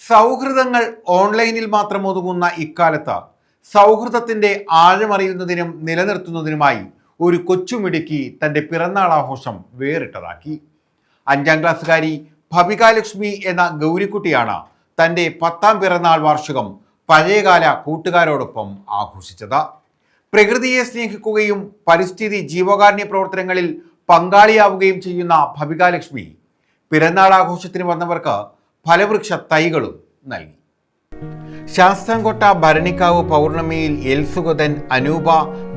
സൗഹൃദങ്ങൾ ഓൺലൈനിൽ മാത്രം ഒതുങ്ങുന്ന ഇക്കാലത്ത് സൗഹൃദത്തിന്റെ ആഴമറിയുന്നതിനും നിലനിർത്തുന്നതിനുമായി ഒരു കൊച്ചുമിടുക്കി തന്റെ പിറന്നാൾ ആഘോഷം വേറിട്ടതാക്കി. അഞ്ചാം ക്ലാസ്സുകാരി ഭവികാലക്ഷ്മി എന്ന ഗൗരിക്കുട്ടിയാണ് തന്റെ പത്താം പിറന്നാൾ വാർഷികം പഴയകാല കൂട്ടുകാരോടൊപ്പം ആഘോഷിച്ചത്. പ്രകൃതിയെ സ്നേഹിക്കുകയും പരിസ്ഥിതി ജീവകാരുണ്യ പ്രവർത്തനങ്ങളിൽ പങ്കാളിയാവുകയും ചെയ്യുന്ന ഭവികാലക്ഷ്മി പിറന്നാൾ ആഘോഷത്തിന് വന്നവർക്ക് ഫലവൃക്ഷ തൈകളും നൽകി. ശാസ്താംകോട്ട ഭരണിക്കാവ് പൗർണമിയിൽ എൽസുഗതൻ അനൂപ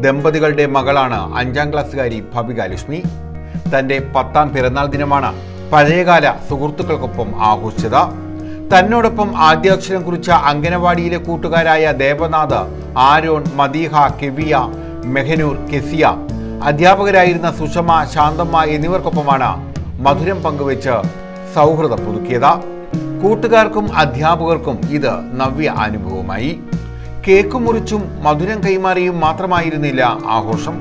ദമ്പതികളുടെ മകളാണ് അഞ്ചാം ക്ലാസ്സുകാരി ഭവിക ലക്ഷ്മി. തന്റെ പത്താം പിറന്നാൾ ദിനമാണ് പഴയകാല സുഹൃത്തുക്കൾക്കൊപ്പം ആഘോഷിച്ചത്. തന്നോടൊപ്പം ആദ്യാക്ഷരം കുറിച്ച അംഗനവാടിയിലെ കൂട്ടുകാരായ ദേവനാഥ് ആരോൺ മദീഹ കെവിയ മെഹനൂർ കെസിയ അധ്യാപകരായിരുന്ന സുഷമ ശാന്തമ്മ എന്നിവർക്കൊപ്പമാണ് മധുരം പങ്കുവെച്ച് സൗഹൃദം പുതുക്കിയത്. കൂട്ടുകാർക്കും അധ്യാപകർക്കും ഇത് നവ്യ അനുഭവമായി. കേക്ക് മുറിച്ചും മധുരം കൈമാറിയും മാത്രമായിരുന്നില്ല ആഘോഷം.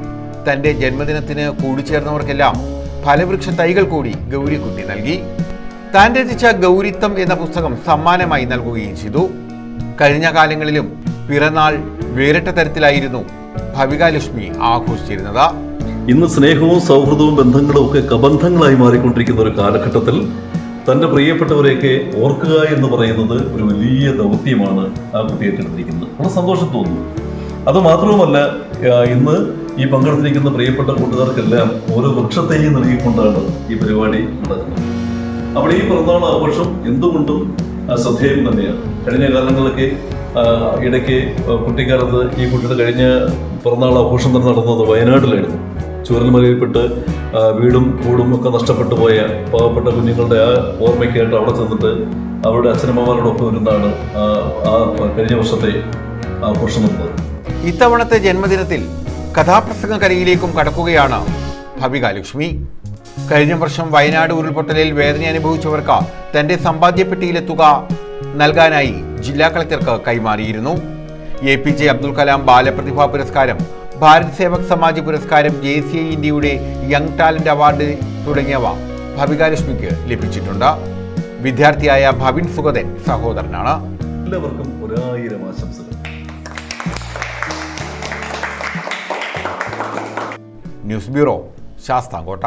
തന്റെ ജന്മദിനത്തിന് കൂടിച്ചേർന്നവർക്കെല്ലാം ഫലവൃക്ഷ തൈകൾ കൂടി ഗൗരിക്കുട്ടി നൽകി. താൻ രചിച്ച ഗൗരിത്തം എന്ന പുസ്തകം സമ്മാനമായി നൽകുകയും ചെയ്തു. കഴിഞ്ഞ കാലങ്ങളിലും പിറന്നാൾ വേറിട്ട തരത്തിലായിരുന്നു ഭവികാലക്ഷ്മി ആഘോഷിച്ചിരുന്നത്. ഇന്ന് സ്നേഹവും സൗഹൃദവും ബന്ധങ്ങളും ഒക്കെ കബന്ധങ്ങളായി മാറിക്കൊണ്ടിരിക്കുന്ന ഒരു കാലഘട്ടത്തിൽ തന്റെ പ്രിയപ്പെട്ടവരെയൊക്കെ ഓർക്കുക എന്ന് പറയുന്നത് ഒരു വലിയ ദൗത്യമാണ് ആ കുട്ടി ഏറ്റെടുത്തിരിക്കുന്നത്. വളരെ സന്തോഷം തോന്നുന്നു. അത് മാത്രവുമല്ല ഇന്ന് ഈ പങ്കെടുത്തിരിക്കുന്ന പ്രിയപ്പെട്ട കൂട്ടുകാർക്കെല്ലാം ഓരോ വൃക്ഷത്തെയും നൽകിക്കൊണ്ടാണ് ഈ പരിപാടി നടക്കുന്നത്. അപ്പോൾ ഈ പിറന്നാൾ ആഘോഷം എന്തുകൊണ്ടും ശ്രദ്ധേയം തന്നെയാണ്. കഴിഞ്ഞ കാലങ്ങളിലൊക്കെ ഇടയ്ക്ക് കുട്ടിക്കാലത്ത് ഈ കുട്ടിയുടെ കഴിഞ്ഞ പിറന്നാൾ ആഘോഷം തന്നെ നടന്നത് വയനാട്ടിലായിരുന്നു. ചൂരൽമലയിൽപ്പെട്ട് ആ, വീടും കൂടും ഒക്കെ നഷ്ടപ്പെട്ടു പോയ പാവപ്പെട്ട കുഞ്ഞുങ്ങളുടെ ആ ഓർമ്മയ്ക്കായിട്ട് അവിടെ ചെന്നിട്ട് അവരുടെ അച്ഛനമ്മമാരോടൊപ്പം ഇരുന്നാണ് ആ കഴിഞ്ഞ വർഷത്തെ ആഘോഷം നടന്നത് ഇത്തവണത്തെ ജന്മദിനത്തിൽ കഥാപ്രസംഗ കരയിലേക്കും കടക്കുകയാണ് ഭവിക ലക്ഷ്മി കഴിഞ്ഞ വർഷം വയനാട് ഉരുൾപൊട്ടലിൽ വേദന അനുഭവിച്ചവർക്ക് തന്റെ സമ്പാദ്യപ്പെട്ടിയിലെ തുക നൽകാനായി ജില്ലാ കളക്ടർക്ക് കൈമാറിയിരുന്നു. A P J Abdul Kalam ബാലപ്രതിഭാ പുരസ്കാരം ഭാരത് സേവക് സമാജ് പുരസ്കാരം ജെ സി ഐ ഇന്ത്യയുടെ യങ് ടാലന്റ് അവാർഡ് തുടങ്ങിയവ ഭവികാലക്ഷ്മിക്ക് ലഭിച്ചിട്ടുണ്ട്. വിദ്യാർത്ഥിയായ ഭവിൻ സുഗതൻ സഹോദരനാണ്. എല്ലാവർക്കും ഒരായിരം ആശംസകൾ. News bureau Sasthamcotta.